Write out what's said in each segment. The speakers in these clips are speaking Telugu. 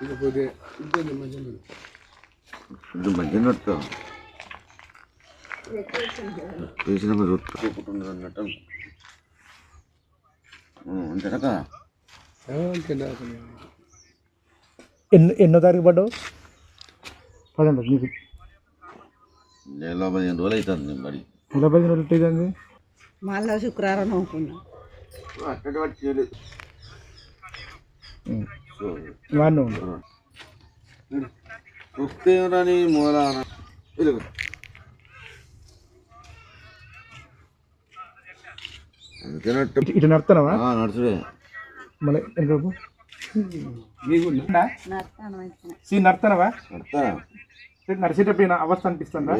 ఇకపోతే ఇబ్బంది మంచిగా కొంచెం మంచిగా నడుతా వేసినాక చూసుకుంటున్నారు అన్నట్టు అంతేనక అంతే నాకు ఎన్నో ఎన్నో తారీఖు పడ్డావు? పదండి నీకు. నెల పదిహేను రోజులు అవుతుంది మరి. ఎలా పదిహేను రోజులు అవుతుంది మళ్ళా శుక్రవారం నవ్వుకున్నా అట్టటి వాటి చేయలేదు వాడిని చూస్తే రాని మూల వెలుగు అందుకేనట్టు ఇటు నడుతున్నావా నడుచుడే. మళ్ళీ నడతాను సీ నడుతున్నావా నడతా నడిచేటప్పుడు అవస్థ అనిపిస్తుందా?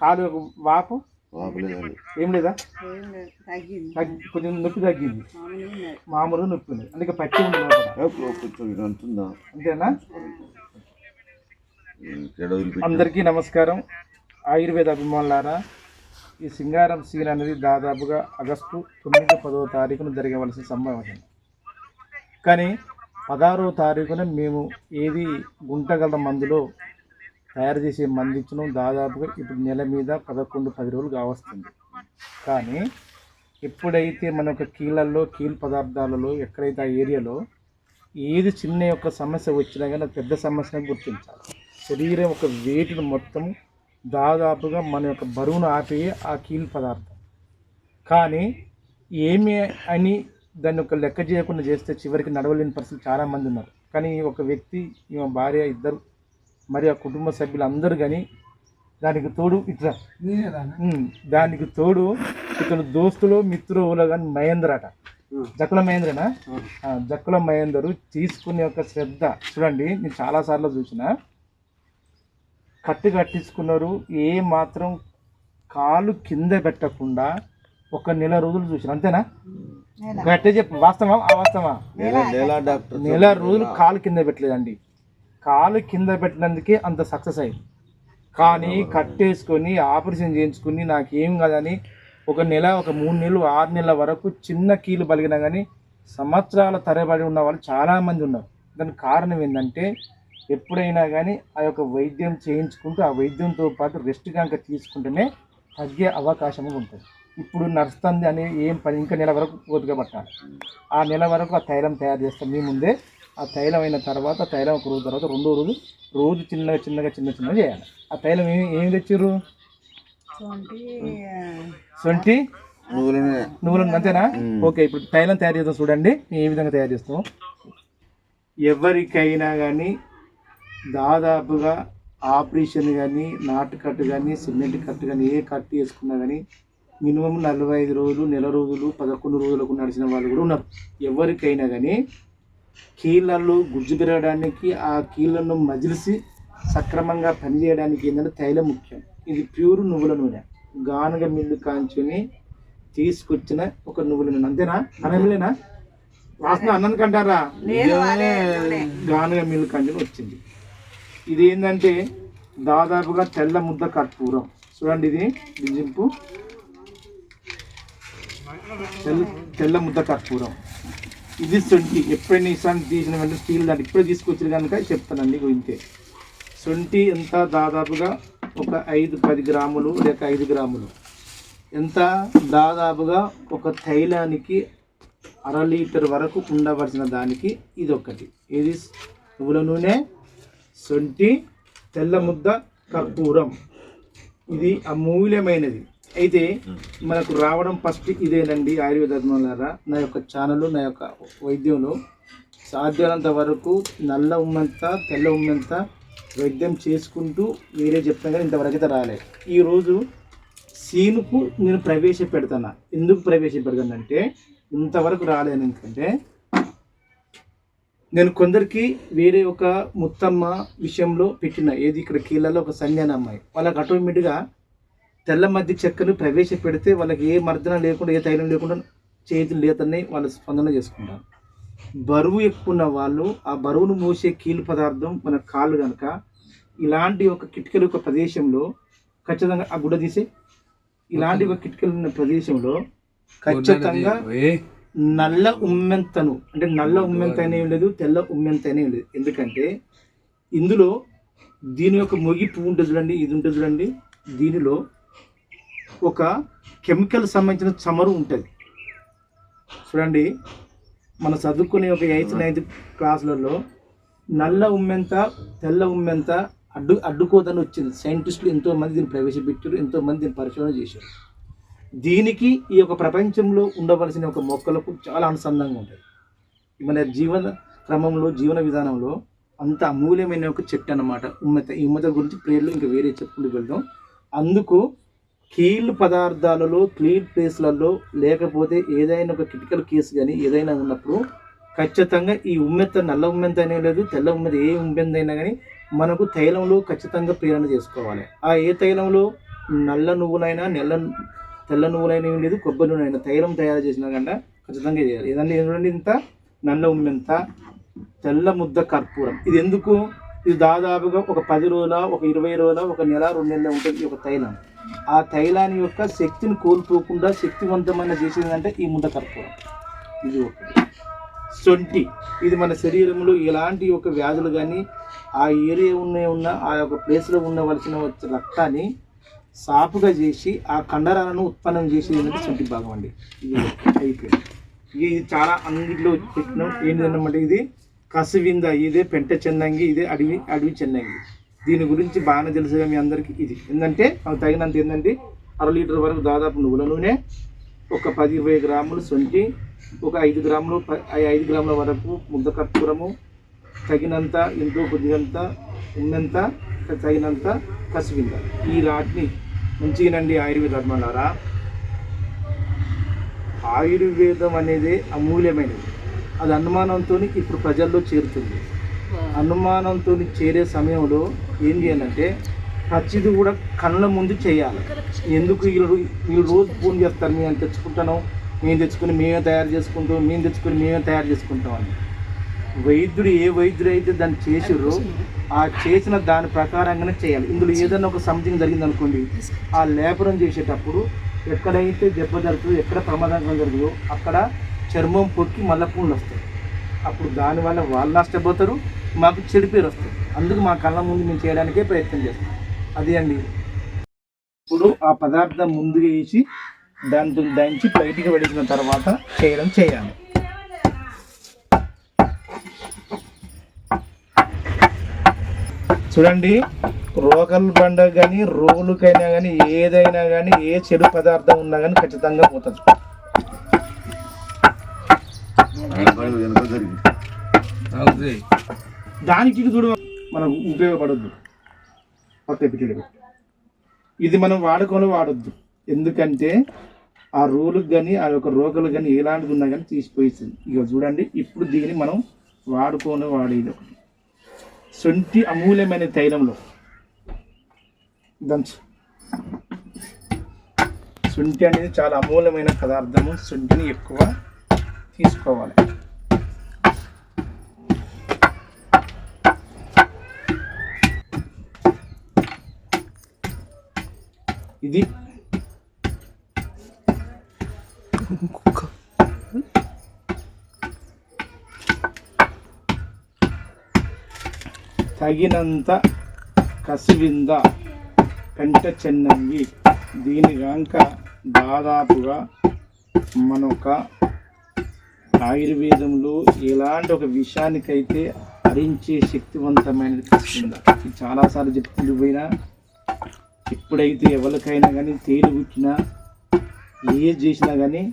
కాలు ఒక వాపు? ఏం లేదా. కొంచెం నొప్పి తగ్గింది. మామూలుగా నొప్పి ఉంది. అందుకే పచ్చి ఉంది అంటుందా? అంతేనా? అందరికీ నమస్కారం. ఆయుర్వేద అభిమానులారా ఈ సింగారం సీన్ అనేది దాదాపుగా ఆగస్టు తొమ్మిది పదవ తారీఖున జరగవలసిన సంభవం కానీ పదహారవ తారీఖున మేము ఏది గుంటగల మందులో తయారు చేసే మందించడం దాదాపుగా ఇప్పుడు నెల మీద పదకొండు పది రోజులు కావస్తుంది కానీ ఎప్పుడైతే మన యొక్క కీళ్ళల్లో కీల్ పదార్థాలలో ఎక్కడైతే ఆ ఏరియాలో ఏది చిన్న యొక్క సమస్య వచ్చినా కానీ పెద్ద సమస్యను గుర్తించాలి. శరీరం ఒక వేటిని మొత్తం దాదాపుగా మన యొక్క బరువును ఆపే ఆ కీల్ పదార్థం. కానీ ఏమి అని దాన్ని ఒక లెక్క చేయకుండా చేస్తే చివరికి నడవలేని పరిస్థితి చాలామంది ఉన్నారు. కానీ ఒక వ్యక్తి ఈమె భార్య ఇద్దరు మరి ఆ కుటుంబ సభ్యులు అందరూ కానీ దానికి తోడు ఇట్లా దానికి తోడు ఇతను దోస్తులు మిత్రులు కానీ మహేంద్ర అట జక్కుల మహేంద్రనా? జక్కుల మహేందరు తీసుకునే ఒక శ్రద్ధ. చూడండి నేను చాలాసార్లు చూసిన. కట్టు కట్టించుకున్నారు ఏ మాత్రం కాలు కింద పెట్టకుండా ఒక నెల రోజులు చూసిన. అంతేనా? గట్టే చెప్పు. వాస్తవా అవాస్తవా నెల. నెల డాక్టర్ నెల రోజులు కాలు కింద పెట్టలేదండి. కాలు కింద పెట్టినందుకే అంత సక్సెస్ అయింది. కానీ కట్టేసుకొని ఆపరేషన్ చేయించుకుని నాకేం కాదని ఒక నెల ఒక మూడు నెలలు ఆరు నెలల వరకు చిన్న కీలు బలిగినా కానీ సంవత్సరాల తరబడి ఉన్న వాళ్ళు చాలామంది ఉన్నారు. దానికి కారణం ఏంటంటే ఎప్పుడైనా కానీ ఆ యొక్క వైద్యం చేయించుకుంటూ ఆ వైద్యంతో పాటు రెస్ట్ కనుక తీసుకుంటేనే తగ్గే అవకాశం ఉంటుంది. ఇప్పుడు నడుస్తుంది అనే ఏం పని ఇంకా నెల వరకు ఓపిక పట్టాలి. ఆ నెల వరకు ఆ తైలం తయారు చేస్తాం. మీ ముందే ఆ తైలం అయిన తర్వాత తైలం ఒక రోజు తర్వాత రెండో రోజు రోజు చిన్నగా చిన్నగా చిన్న చిన్నగా చేయాలి. ఆ తైలం ఏమి ఏమి తెచ్చిర్రు? సొంటి నువ్వులు అంతేనా? ఓకే ఇప్పుడు తైలం తయారు చేస్తాం చూడండి. ఏ విధంగా తయారు చేస్తాం? ఎవరికైనా కానీ దాదాపుగా ఆపరేషన్ కానీ నాటు కట్టు కానీ సిమెంట్ కట్టు కానీ ఏ కట్టు వేసుకున్నా కానీ మినిమం నలభై ఐదు రోజులు నెల రోజులు పదకొండు రోజులకు నడిచిన వాళ్ళు కూడా ఉన్నారు. ఎవరికైనా కానీ కీళ్ళల్లో గుజ్జు పెరగడానికి ఆ కీళ్ళను మజిలిసి సక్రమంగా పనిచేయడానికి ఏంటంటే తైలం ముఖ్యం. ఇది ప్యూర్ నువ్వుల నూనె. గానుగ మిల్లు కాంచుని తీసుకొచ్చిన ఒక నువ్వుల నూనె. అంతేనా? అనమిలేనా వాసన అన్నం కంటారా? గానుగ మిల్లు కాంచుని వచ్చింది. ఇది ఏంటంటే దాదాపుగా తెల్ల ముద్ద కర్పూరం. చూడండి ఇది బిజింపు తెల్ల తెల్ల ముద్ద కర్పూరం. ఇది సొంటి ఎప్పుడైనా ఇసాన్ని తీసిన వెంటనే స్టీల్ దాన్ని ఇప్పుడే తీసుకొచ్చిన కనుక చెప్తానండి గురించే. సొంటి ఎంత దాదాపుగా ఒక ఐదు పది గ్రాములు లేక ఐదు గ్రాములు. ఎంత దాదాపుగా ఒక తైలానికి అర లీటర్ వరకు ఉండవలసిన దానికి ఇది ఒకటి ఇది నువ్వుల నూనె సొంటి తెల్ల ముద్ద కర్పూరం. ఇది అమూల్యమైనది. అయితే మనకు రావడం ఫస్ట్ ఇదేనండి ఆయుర్వేద నా యొక్క ఛానల్ నా యొక్క వైద్యంలో. సాధ్యమైనంత వరకు నల్ల ఉమ్మంత తెల్ల ఉమ్మంత వైద్యం చేసుకుంటూ వేరే చెప్తాను కానీ ఇంతవరకు అయితే రాలేదు ఈరోజు సీనుకు నేను ప్రవేశపెడతాను ఎందుకు ప్రవేశపెడతానంటే ఇంతవరకు రాలేను ఎందుకంటే నేను కొందరికి వేరే ఒక ముత్తమ్మ విషయంలో పెట్టిన. ఏది ఇక్కడ కీళ్ళలో ఒక సంజ్ఞాన అమ్మాయి వాళ్ళకి ఆటోమేటిక్గా తెల్ల మధ్య చెక్కను ప్రవేశపెడితే వాళ్ళకి ఏ మర్దన లేకుండా ఏ తైలం లేకుండా చేతులు లేతని వాళ్ళు స్పందన చేసుకుంటారు. బరువు ఎక్కువ ఉన్న వాళ్ళు ఆ బరువును మోసే కీలు పదార్థం మన కాళ్ళు కనుక ఇలాంటి ఒక కిటికలు ఒక ప్రదేశంలో ఖచ్చితంగా ఆ గుడ్డ తీసే ఇలాంటి ఒక కిటికలు ఉన్న ప్రదేశంలో ఖచ్చితంగా నల్ల ఉమ్మెంతను అంటే నల్ల ఉమ్మెంత అనేవి లేదు తెల్ల ఉమ్మెంత అనేవి లేదు. ఎందుకంటే ఇందులో దీని యొక్క మొగి పువ్వు ఉంటుంది చూడండి ఇది ఉంటుంది చూడండి దీనిలో ఒక కెమికల్ సంబంధించిన చమరు ఉంటుంది. చూడండి మన చదువుకునే ఒక ఎయిత్ నైన్త్ క్లాసులలో నల్ల ఉమ్మెంత తెల్ల ఉమ్మెంత అడ్డు అడ్డుకోదని వచ్చింది. సైంటిస్టులు ఎంతోమంది దీన్ని ప్రవేశపెట్టారు ఎంతోమంది దీన్ని పరిశోధన చేశారు. దీనికి ఈ యొక్క ప్రపంచంలో ఉండవలసిన ఒక మొక్కలకు చాలా అనుసంధానంగా ఉంటుంది. మన జీవన క్రమంలో జీవన విధానంలో అంత అమూల్యమైన ఒక చెట్టు అన్నమాట. ఉమ్మత ఈ ఉమ్మత గురించి పేర్లు ఇంకా వేరే చెప్పుకుంటూ వెళ్దాం. అందుకు కీళ్ళు పదార్థాలలో క్లీన్ ప్లేస్లలో లేకపోతే ఏదైనా ఒక క్రిటికల్ కేసు కానీ ఏదైనా ఉన్నప్పుడు ఖచ్చితంగా ఈ ఉమ్మెత్త నల్ల ఉమ్మెంత అనే లేదు తెల్ల ఉమ్మెత ఏ ఉమ్మెంత అయినా కానీ మనకు తైలంలో ఖచ్చితంగా ప్రేరణ చేసుకోవాలి. ఆ ఏ తైలంలో నల్ల నువ్వులైనా నెల్ల తెల్ల నువ్వులైనా ఏం లేదు కొబ్బరి నూనె అయినా తైలం తయారు చేసిన కంటే ఖచ్చితంగా చేయాలి. ఏదంటే ఏంటంటే ఇంత నల్ల ఉమ్మెంత తెల్ల ముద్ద కర్పూరం. ఇది ఎందుకు ఇది దాదాపుగా ఒక పది రోజుల ఒక ఇరవై రోజుల ఒక నెల రెండు నెలలు ఉంటుంది ఈ ఒక తైలం. ఆ తైలాన్ని యొక్క శక్తిని కోల్పోకుండా శక్తివంతమైన చేసేదంటే ఈ ముండ కర్పూరం. ఇది ఒకటి సొంటి. ఇది మన శరీరంలో ఎలాంటి ఒక వ్యాధులు కానీ ఆ ఏరియా ఉన్న ఉన్న ఆ యొక్క ప్లేస్లో ఉండవలసిన రక్తాన్ని సాపుగా చేసి ఆ కండరాలను ఉత్పన్నం చేసేది ఏంటంటే సొంటి భాగం అండి. ఇది అయిపోయింది. ఇది చాలా అన్నింటిలో పెట్టినాం. ఏంటంటే ఇది? కసివింద ఇదే పెంట చెన్నంగి ఇదే అడవి అడవి చెన్నంగి. దీని గురించి బాగానే తెలుసుగా మీ అందరికీ ఇది. ఏంటంటే మనకు తగినంత ఏంటంటే అర లీటర్ వరకు దాదాపు నువ్వుల నూనె ఒక పది ఇరవై గ్రాములు సొంటి ఒక ఐదు గ్రాములు ఐదు గ్రాముల వరకు ముద్ద కర్పూరము తగినంత ఎంతో కొద్దిగంత ఉన్నంత తగినంత కసివింద. ఈ రాటిని మంచిగానండి ఆయుర్వేద ధర్మాలారా. ఆయుర్వేదం అనేది అమూల్యమైనది. అది అనుమానంతో ఇప్పుడు ప్రజల్లో చేరుతుంది. అనుమానంతో చేరే సమయంలో ఏం చేయాలంటే ప్రతిది కూడా కళ్ళ ముందు చేయాలి. ఎందుకు వీళ్ళు వీళ్ళు రోజు ఫోన్ చేస్తారు మేము తెచ్చుకుంటాను మేము తెచ్చుకుని మేమే తయారు చేసుకుంటాం మేము తెచ్చుకుని మేమే తయారు చేసుకుంటాం అని. వైద్యుడు ఏ వైద్యుడు అయితే దాన్ని చేసిర్రో ఆ చేసిన దాని ప్రకారంగానే చేయాలి. ఇందులో ఏదైనా ఒక సంథింగ్ జరిగింది అనుకోండి ఆ లేపనం చేసేటప్పుడు ఎక్కడైతే దెబ్బ జరుగుతుందో ఎక్కడ ప్రమాదం జరుగుతుందో అక్కడ చర్మం పొక్కి మళ్ళీ పూలు వస్తాయి. అప్పుడు దానివల్ల వాళ్ళు నష్టపోతారు మాకు చెడు పేరు వస్తుంది. అందుకు మా కళ్ళ ముందు మేము చేయడానికే ప్రయత్నం చేస్తాం. అది అండి. ఇప్పుడు ఆ పదార్థం ముందుగా వేసి దాంతో దంచి బయటికి పడేసిన తర్వాత చేయడం చేయాలి. చూడండి రోగల బండ కానీ రోలుకైనా కానీ ఏదైనా కానీ ఏ చెడు పదార్థం ఉన్నా కానీ ఖచ్చితంగా పోతుంది దానికి చూడు మనం ఉపయోగపడద్దు. పక్క ఇది మనం వాడుకొని వాడొద్దు. ఎందుకంటే ఆ రోలుకు కానీ ఆ యొక్క రోకలు కానీ ఎలాంటిది ఉన్నా కానీ తీసిపోయిస్తుంది. ఇక చూడండి ఇప్పుడు దీన్ని మనం వాడుకొని వాడేది ఒకటి. సొంటి అమూల్యమైన తైలంలో. దంచు శుంఠి అనేది చాలా అమూల్యమైన పదార్థము. శుంఠిని ఎక్కువ తీసుకోవాలి. ఇది తగినంత కసివింద పెంట చెన్నంగి. దీని కనుక దాదాపుగా మనొక ఆయుర్వేదంలో ఎలాంటి ఒక విషయానికైతే హరించే శక్తివంతమైనది కసివింద చాలాసార్లు చెప్పుకుంటూ పోయినా ఎప్పుడైతే ఎవరికైనా కానీ తేలు ఏ చేసినా కానీ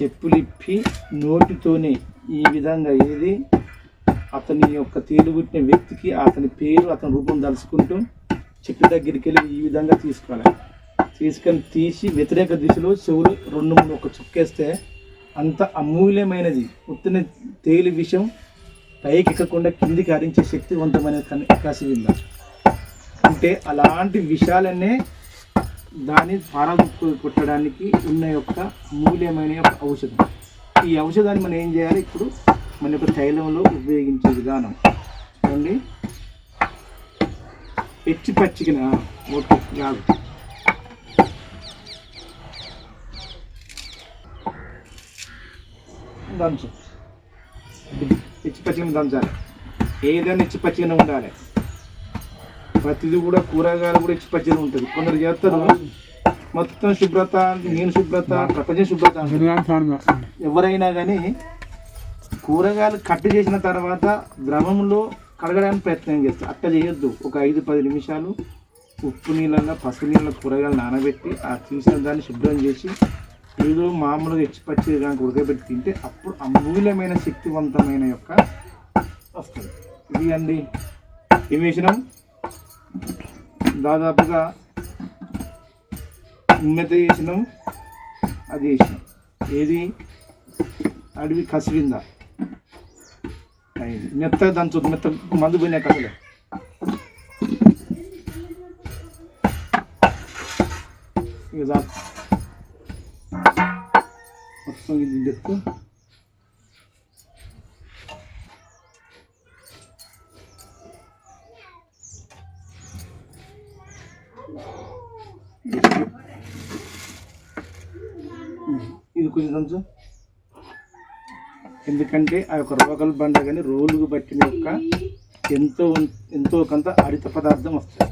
చెప్పులిప్పి నోటితోనే ఈ విధంగా ఏది అతని యొక్క తేలుగుట్టిన వ్యక్తికి అతని పేరు అతని రూపం దలుచుకుంటూ చెట్టు దగ్గరికి వెళ్ళి ఈ విధంగా తీసుకోవాలి. తీసుకొని తీసి వ్యతిరేక దిశలో చెవులు రెండు మూడు ఒక చుక్కేస్తే అంత అమూల్యమైనది. ఉత్తిన తేలి విషయం పైకి ఎక్కకుండా కిందికి హరించే శక్తివంతమైన కసివింద అంటే అలాంటి విషయాలనే దాన్ని పారదొక్కు కొట్టడానికి ఉన్న యొక్క అమూల్యమైన యొక్క ఔషధం. ఈ ఔషధాన్ని మనం ఏం చేయాలి? ఇప్పుడు మన యొక్క తైలంలో ఉపయోగించే విధానం. చూడండి పెచ్చి పచ్చికిన ఓకే కాదు దంచు. ఇచ్చి పచ్చిగా దంచాలి. ఏదైనా ఇచ్చి పచ్చిగానే ఉండాలి. ప్రతిదీ కూడా కూరగాయలు కూడా ఇచ్చి పచ్చిగా ఉంటుంది. కొందరు చేస్తారు. మొత్తం శుభ్రత నేను శుభ్రత ప్రపంచ శుభ్రత ఎవరైనా కానీ కూరగాయలు కట్ చేసిన తర్వాత ద్రవంలో కడగడానికి ప్రయత్నం చేస్తారు. అట్ట చేయొద్దు. ఒక ఐదు పది నిమిషాలు ఉప్పు నీళ్ళల్లో పసుపు నీళ్ళ కూరగాయలు నానబెట్టి ఆ తీసిన దాన్ని శుభ్రం చేసి ఏదో మామూలుగా ఇచ్చి పచ్చి దానికి ఉడకబెట్టి తింటే అప్పుడు అమూల్యమైన శక్తివంతమైన యొక్క వస్తుంది. ఇది అండి. ఏం వేసినాం దాదాపుగా ఉమ్మెత చేసినాం. అది వేసినాం ఏది? అడవి కసిరిందా అయింది. మెత్తగా దంచు మెత్త మందు పోయినా కసలే. ఇక ఇది చెప్తూ hmm. ఇది కొంచెం దంచు ఎందుకంటే ఆ యొక్క రోగల బండ కానీ రోలుకు బట్టిన యొక్క ఎంతో ఎంతో కొంత హరిత పదార్థం వస్తుంది.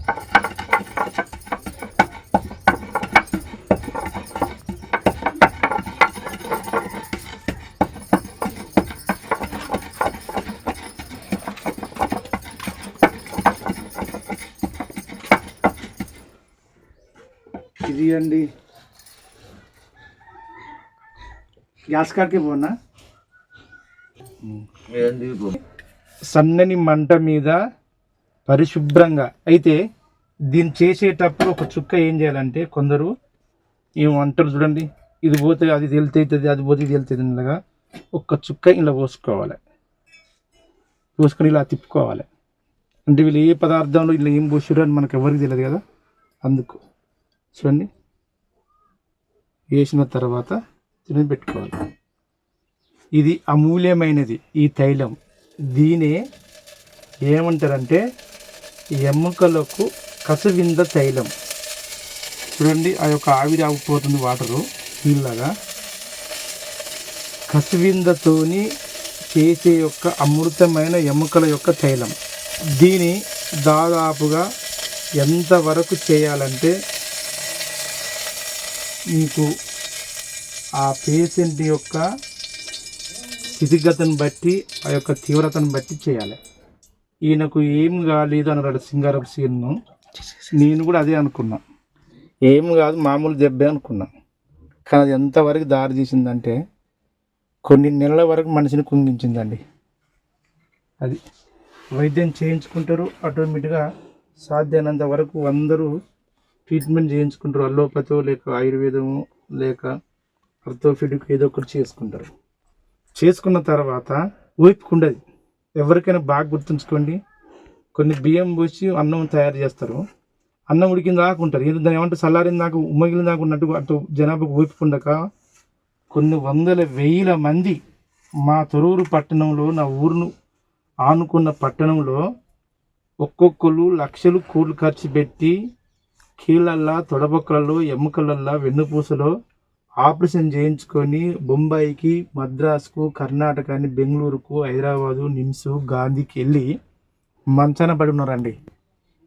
అండి గ్యాస్ కాడికి పోనా? సన్నని మంట మీద పరిశుభ్రంగా అయితే దీన్ని చేసేటప్పుడు ఒక చుక్క ఏం చేయాలంటే కొందరు ఏం అంటారు చూడండి ఇది పోతే అది తేలుతుంది అది పోతే ఇది తేలుతుంది ఇలాగా ఒక్క చుక్క ఇలా పోసుకోవాలి. పోసుకొని ఇలా తిప్పుకోవాలి. అంటే వీళ్ళు ఏ పదార్థంలో ఇలా ఏం పోసారు అని మనకు ఎవరికి తెలియదు కదా అందుకు. చూడండి. వేసిన తర్వాత తిని పెట్టుకోవాలి. ఇది అమూల్యమైనది ఈ తైలం. దీనే ఏమంటారంటే ఎముకలకు కసవింద తైలం. చూడండి ఆ యొక్క ఆవిరి ఆగిపోతుంది వాటరు నీళ్ళగా కసువిందతోని చేసే యొక్క అమృతమైన ఎముకల యొక్క తైలం. దీని దాదాపుగా ఎంతవరకు చేయాలంటే మీకు ఆ పేషెంట్ యొక్క స్థితిగతను బట్టి ఆ యొక్క తీవ్రతను బట్టి చేయాలి. ఈయనకు ఏం కాలేదు అన్నాడు సింగారపు సీన్ను. నేను కూడా అదే అనుకున్నా. ఏం కాదు మామూలు దెబ్బే అనుకున్నా. కానీ అది ఎంతవరకు దారి తీసిందంటే కొన్ని నెలల వరకు మనిషిని కుంగించిందండి. అది వైద్యం చేయించుకుంటారు ఆటోమేటిక్గా సాధ్యమైనంత వరకు అందరూ ట్రీట్మెంట్ చేయించుకుంటారు అల్లోపతో లేక ఆయుర్వేదము లేక అర్థోఫిడిక్ ఏదో ఒకటి చేసుకుంటారు. చేసుకున్న తర్వాత ఊపికుండదు ఎవరికైనా బాగా గుర్తుంచుకోండి. కొన్ని బియ్యం పోసి అన్నం తయారు చేస్తారు. అన్నం ఉడికిన దాకా ఉంటారు. ఏదో దాని ఏమంటే చల్లారిన దాకా ఉమ్మగిలిన దాకా ఉన్నట్టు అటు జనాభాకు ఊపికుండక కొన్ని వందల వేల మంది మా తొరూరు పట్టణంలో నా ఊరును ఆనుకున్న పట్టణంలో ఒక్కొక్కరు లక్షలు కోట్లు ఖర్చు పెట్టి కీళ్ళల్లా తొడబొక్కలలో ఎముకలల్లా వెన్నుపూసలో ఆపరేషన్ చేయించుకొని బొంబాయికి మద్రాసుకు కర్ణాటకని బెంగళూరుకు హైదరాబాదు నిమ్స్ గాంధీకి వెళ్ళి మంచాన పడి ఉన్నారండి.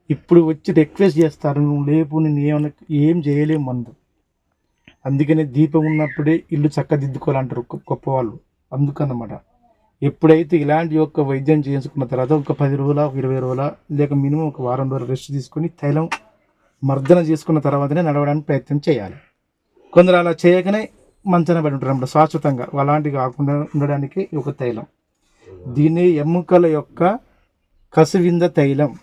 ఇప్పుడు వచ్చి రిక్వెస్ట్ చేస్తారు నువ్వు లేపు నేను ఏమైనా ఏం చేయలేము మందు. అందుకనే దీపం ఉన్నప్పుడే ఇల్లు చక్కదిద్దుకోవాలంటారు గొప్ప గొప్పవాళ్ళు. అందుకన్నమాట. ఎప్పుడైతే ఇలాంటి యొక్క వైద్యం చేయించుకున్న తర్వాత ఒక పది రోజుల ఇరవై రోజుల లేక మినిమం ఒక వారం రోజులు రెస్ట్ తీసుకొని తైలం మర్దన చేసుకున్న తర్వాతనే నడవడానికి ప్రయత్నం చేయాలి. కొందరు అలా చేయకనే మంచన పడి ఉంటారు. అన్నమాట శాశ్వతంగా. అలాంటివి కాకుండా ఉండడానికి ఒక తైలం. దీన్ని ఎముకల యొక్క కసువింద తైలం.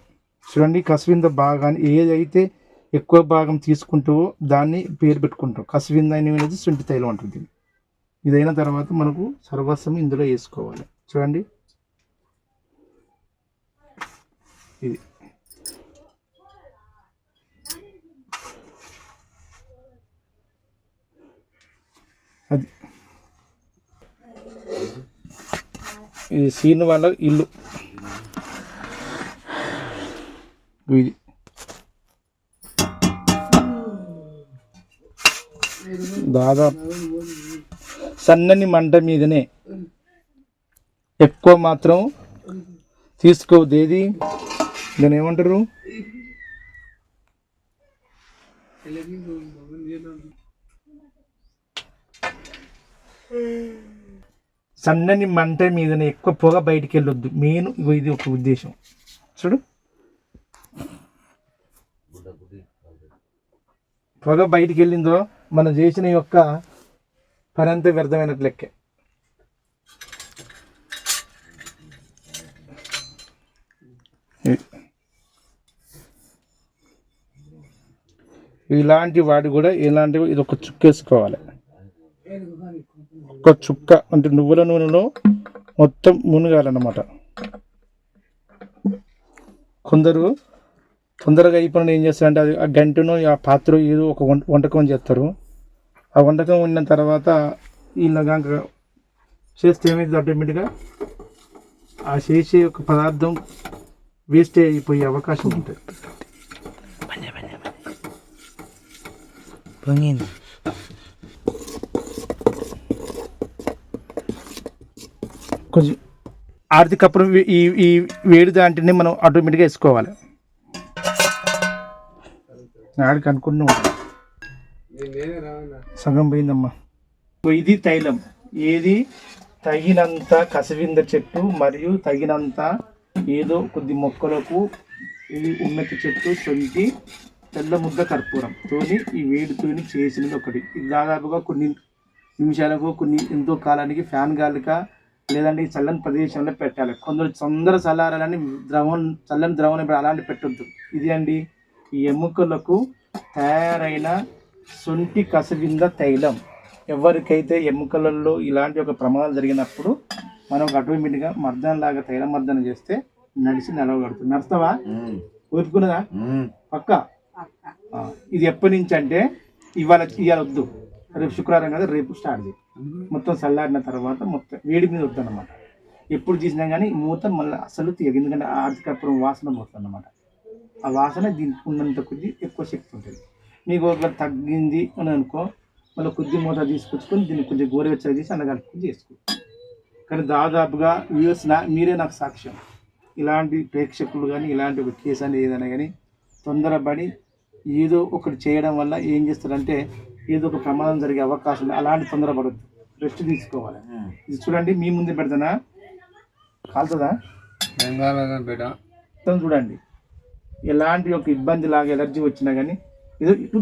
చూడండి కసువింద భాగాన్ని ఏదైతే ఎక్కువ భాగం తీసుకుంటూ దాన్ని పేరు పెట్టుకుంటాం. కసువింద అనేది శుంఠి తైలం అంటుంది ఇదైన తర్వాత మనకు సర్వస్వం ఇందులో వేసుకోవాలి. చూడండి. ఇది. ఇది సీన్ వాళ్ళ ఇల్లు. ఇది. దాదాపు సన్నని మంట మీదనే ఎక్కువ మాత్రం తీసుకోవద్దు ఏది ఏమంటారు? ఏమంటారు సన్నని మంట మీదనే ఎక్కువ పొగ బయటికి వెళ్ళొద్దు మెయిన్ ఇగో ఇది ఒక ఉద్దేశం. చూడు. పొగ బయటికి వెళ్ళిందో మనం చేసిన యొక్క పని వ్యర్థమైన లెక్కే. ఇలాంటి వాటి కూడా ఇలాంటివి ఇది ఒక చుక్కేసుకోవాలి. ఒక చుక్క అంటే నువ్వుల నూనెలో మొత్తం మునగాలన్నమాట. కొందరు తొందరగా అయిపోయిన ఏం చేస్తారంటే అది ఆ గంటను ఆ పాత్ర ఏదో ఒక వంట వంటకం చేస్తారు. ఆ వంటకం ఉన్న తర్వాత ఇలాగా చేస్తే ఏమైంది ఆటోమేటిక్గా ఆ చేసే ఒక పదార్థం వేస్ట్ అయిపోయే అవకాశం ఉంటుంది. పొంగింది. కొంచెం ఆర్థికప్పుడు ఈ ఈ వేడి దాంట్ని మనం ఆటోమేటిక్గా వేసుకోవాలి. ఆడికి అనుకున్నాం సగం పోయిందమ్మా. ఇది తైలం. ఏది? తగినంత కసవింద చెట్టు మరియు తగినంత ఏదో కొద్ది మొక్కలకు ఇది ఉన్నతి చెట్టు సొంటి తెల్ల ముద్ద కర్పూరం తోని ఈ వేడితోని చేసినది ఒకటి. ఇది దాదాపుగా కొన్ని నిమిషాలకు కొన్ని ఎంతో కాలానికి ఫ్యాన్ గాలిక లేదంటే ఈ చల్లని ప్రదేశంలో పెట్టాలి. కొందరు తొందర చల్లారాలని ద్రవం చల్లని ద్రవం ఇప్పుడు అలాంటి పెట్టొద్దు. ఇది అండి ఈ ఎముకలకు తయారైన సొంటి కసవింద తైలం. ఎవరికైతే ఎముకలలో ఇలాంటి ఒక ప్రమాదం జరిగినప్పుడు మనం ఆటోమేటిక్గా మర్దన లాగా తైలం మర్దన చేస్తే నడిచి నడవగలుగుతుంది నడుస్తావా? ఊరుకున్నదా? పక్క? ఇది ఎప్పటి నుంచి అంటే ఇవాళ ఇవాళ వద్దు. రేపు శుక్రవారం కదా రేపు స్టార్ట్ చేయి. మొత్తం చల్లారిన తర్వాత మొత్తం వేడి మీద వద్దు అనమాట ఎప్పుడు తీసినా కానీ ఈ మూత మళ్ళీ అసలు తీయదు. ఎందుకంటే ఆర్థికపురం వాసన పోతుంది అనమాట ఆ వాసన దీనికి ఉన్నంత కొద్ది ఎక్కువ శక్తి ఉంటుంది. మీకు ఒకవేళ తగ్గింది అని అనుకో మళ్ళీ కొద్ది మూత తీసుకొచ్చుకొని దీన్ని కొంచెం గోరువెచ్చగా చేసి అన్న చేసుకో. కానీ దాదాపుగా వ్యూస్ నా మీరే నాకు సాక్ష్యం. ఇలాంటి ప్రేక్షకులు కానీ ఇలాంటి ఒక కేసు అనేది ఏదైనా కానీ తొందరపడి ఏదో ఒకటి చేయడం వల్ల ఏం చేస్తారంటే ఏదో ఒక ప్రమాదం జరిగే అవకాశం అలాంటి తొందరపడద్దు. రెస్ట్ తీసుకోవాలి. ఇది చూడండి మీ ముందే పెడతానా? కాలుతుందా మొత్తం చూడండి. ఎలాంటి ఒక ఇబ్బంది లాగా ఎలర్జీ వచ్చినా కానీ ఏదో ఇటు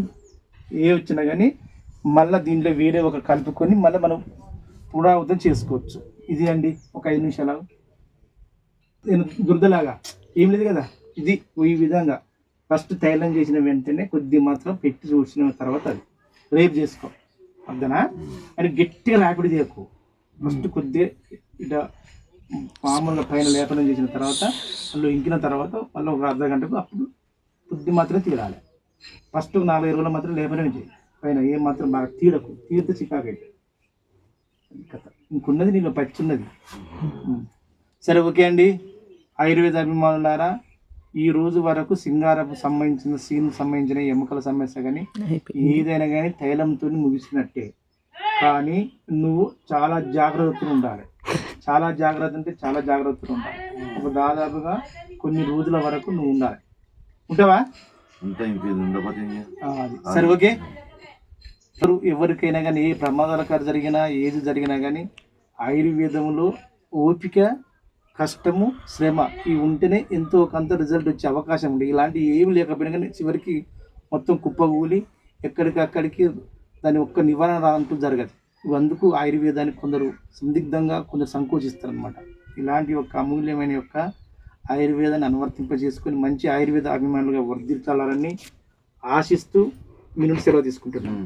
ఏ వచ్చినా కానీ మళ్ళీ దీంట్లో వేరే ఒక కలుపుకొని మళ్ళీ మనం పునరావృతం చేసుకోవచ్చు. ఇది అండి ఒక ఐదు నిమిషాలు. నేను దురదలాగా ఏం లేదు కదా? ఇది ఈ విధంగా. ఫస్ట్ తైలం చేసిన వెంటనే కొద్ది మాత్రం పెట్టి చూసిన తర్వాత అది. రేపు చేసుకో. అర్థనా? అని గట్టిగా రాపిడి చేయకు. ఫస్ట్ కొద్దిగా ఇట మామూలుగా పైన లేపనం చేసిన తర్వాత అందులో ఇంకిన తర్వాత మళ్ళీ ఒక అర్ధ గంటకు అప్పుడు కొద్ది మాత్రం తీరాలి. ఫస్ట్ ఒక నాలుగైదు రోజులు మాత్రం లేపనం చేయి. పైన ఏం మాత్రం బాగా తీడకు తీరితే చికాకు అయితే కథ. ఇంకున్నది నీలో పచ్చున్నది. సరే ఓకే అండి. ఆయుర్వేద అభిమానులారా ఈ రోజు వరకు సింగారపు సంబంధించిన సీన్ సంబంధించిన ఎముకల సమస్య కానీ ఏదైనా కానీ తైలంతో ముగిసినట్టే. కానీ నువ్వు చాలా జాగ్రత్తలు ఉండాలి. చాలా జాగ్రత్త అంటే చాలా జాగ్రత్తలు ఉండాలి. ఒక దాదాపుగా కొన్ని రోజుల వరకు నువ్వు ఉండాలి. ఉంటావా. సరే ఓకే. ఎవరు- ఎవరికైనా కానీ ఏ ప్రమాదకర జరిగినా ఏది జరిగినా కానీ ఆయుర్వేదంలో ఓపిక కష్టము శ్రమ ఇవి ఉంటేనే ఎంతో కొంత రిజల్ట్ వచ్చే అవకాశం ఉంది. ఇలాంటి ఏమి లేకపోయినా కానీ చివరికి మొత్తం కుప్పగూలి ఎక్కడికక్కడికి దాని ఒక్క నివారణ రాంటూ జరగదు. ఇవి అందుకు ఆయుర్వేదానికి కొందరు సందిగ్ధంగా కొందరు సంకోచిస్తారు అనమాట ఇలాంటి యొక్క అమూల్యమైన యొక్క ఆయుర్వేదాన్ని అనువర్తింపజేసుకొని మంచి ఆయుర్వేద అభిమానులుగా వర్ధిల్చాలని ఆశిస్తూ మీ నుండి సెలవు తీసుకుంటున్నాను.